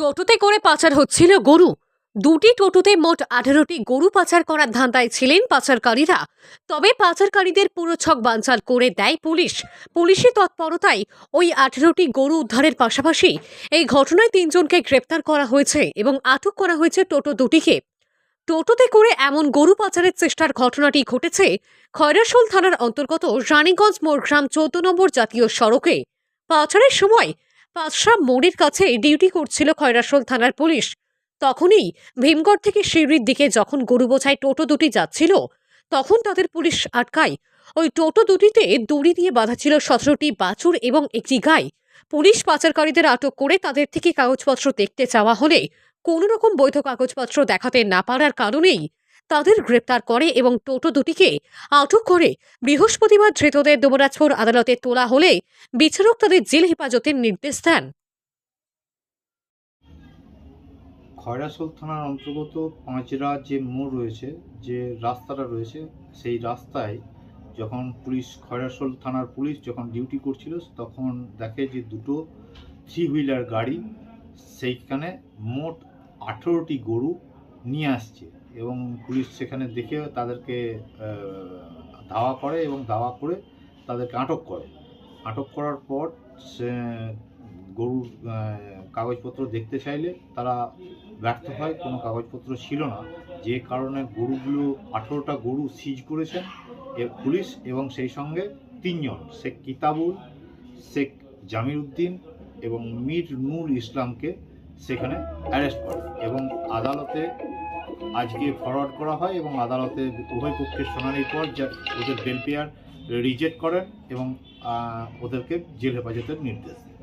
টোটোতে করে পাচার হচ্ছিল গরু। দুটি টোটোতে মোট আঠারোটি গরু পাচার করার ধান্দায় ছিলেন পাচারকারীরা। তবে পাচারকারীদের পুরো ছক বানচাল করে দেয় পুলিশ। পুলিশি তৎপরতায় ওই আঠারোটি গরু উদ্ধারের পাশাপাশি এই ঘটনায় তিনজনকে গ্রেপ্তার করা হয়েছে এবং আটক করা হয়েছে টোটো দুটিকে। টোটোতে করে এমন গরু পাচারের চেষ্টার ঘটনাটি ঘটেছে খয়রাসোল থানার অন্তর্গত রানীগঞ্জ মোড়গ্রাম চৌদ্দ নম্বর জাতীয় সড়কে। পাচারের সময় পাঁচশা মোড়ের কাছে ডিউটি করছিল খয়রাশোল থানার পুলিশ। তখনই ভীমগড় থেকে সিঁড়ির দিকে যখন গরু বোঝাই টোটো দুটি যাচ্ছিল, তখন তাদের পুলিশ আটকায়। ওই টোটো দুটিতে দড়ি দিয়ে বাঁধা ছিল সতেরোটি বাছুর এবং একটি গাই। পুলিশ পাচারকারীদের আটক করে তাদের থেকে কাগজপত্র দেখতে চাওয়া হলে কোনো রকম বৈধ কাগজপত্র দেখাতে না পারার কারণেই তাদের গ্রেপ্তার করে এবং টোটো দুটিকে আটক করে বৃহস্পতিবার ধৃতদের দুবরাজপুর আদালতে তোলা হলে বিচারক তাদের জেল হেফাজতের নির্দেশ দেন। খয়রাসোল থানার অন্তর্গত পাঁচরা যে মোড় রয়েছে, যে রাস্তাটা রয়েছে, সেই রাস্তায় যখন পুলিশ, খয়রাসোল থানার পুলিশ যখন ডিউটি করছিল, তখন দেখে যে দুটো থ্রি হুইলার গাড়ি, সেইখানে মোট আঠেরোটি গরু নিয়ে আসছে। এবং পুলিশ সেখানে দেখে তাদেরকে ধাওয়া করে এবং ধাওয়া করে তাদেরকে আটক করে। আটক করার পর সে গরুর কাগজপত্র দেখতে চাইলে তারা ব্যর্থ হয়, কোনো কাগজপত্র ছিল না। যে কারণে গরুগুলো আঠেরোটা গরু সিজ করেছেন এ পুলিশ এবং সেই সঙ্গে তিনজন, শেখ কিতাবুল, শেখ জামির উদ্দিন এবং মীর নূর ইসলামকে সেখানে অ্যারেস্ট করে এবং আদালতে আজকে ফরওয়ার্ড করা হয় এবং আদালতে উভয় পক্ষের শুনানির পর ওদের বেল পেয়ার রিজেক্ট করেন এবং ওদেরকে জেল হেফাজতের নির্দেশ দেন।